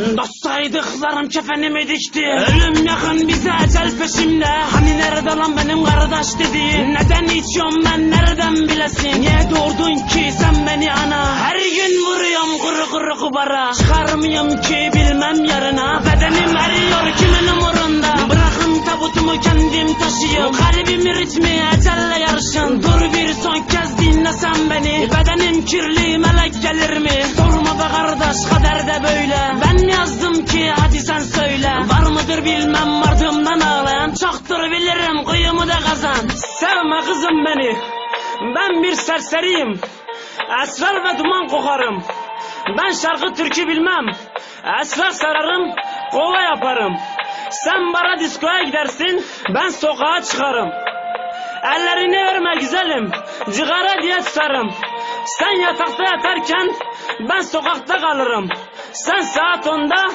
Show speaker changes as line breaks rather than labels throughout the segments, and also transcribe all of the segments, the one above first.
Dostsaydıklarım kefenimi dikti Ölüm yakın bize ecel peşimde. Hani nerede lan benim kardeş dediğin Neden içiyorum ben nereden bilesin? Niye doğurdun ki sen beni ana? Her gün vuruyorum kuru kuru kubara. Çıkarmıyorum ki bilmem yarına. Bedenim eriyor kimin umurunda? Bırakın tabutumu kendim taşıyayım. Kalbimin ritmi ecelle yarışın. Dur bir son kez dinlesen beni. Bedenim kirli melek gelir mi? Be kardeş kader de böyle. Ben yazdım ki hadi sen söyle. Var mıdır bilmem ardımdan ağlayan. Çoktur bilirim kıyımı da kazan. Sevme kızım beni. Ben bir serseriyim. Esrar ve duman kokarım. Ben şarkı türkü bilmem. Esrar sararım Kova yaparım. Sen bara diskoya gidersin Ben sokağa çıkarım. Ellerini örme güzelim Cigara diye tutarım Sen yatakta yatarken Ben sokakta kalırım. Sen saat onda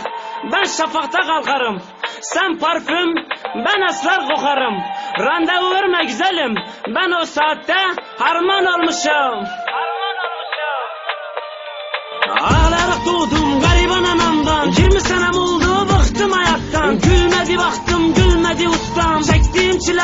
Ben şafakta kalkarım. Sen parfüm Ben esrar kokarım. Randevu verme güzelim. Ben o saatte harman olmuşum. Harman olmuşum. Ağlayarak doğdum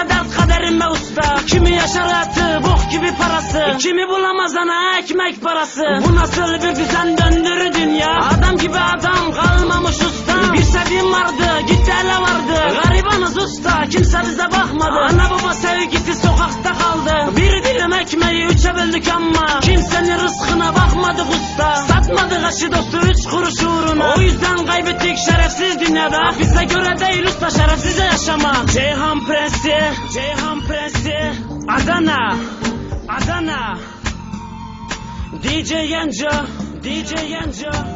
Çile dert kaderim be usta. Kimi yaşar hayatı bok gibi parası. Kimi bulamaz ana ekmek parası. Bu nasıl bir düzen döndürü dünya? Adam gibi adam kalmamış usta. Bir sevdiğim vardı gitti ele vardı. Garibanız usta kimse bize bakmadı. Ana baba sevgisi sokakta kaldı. Bir dilim ekmeği üçe böldük ama Kimsenin rızkına bakmadık usta. Satmadık aşı dostu üç kuruş uğruna. O yüzden kaybettik şerefsiz dünyada. Bize göre değil usta şerefsizce yaşama. Ceyhan Prensi Ceyhan Prensi Adana Adana. DJ Yenco DJ Yenco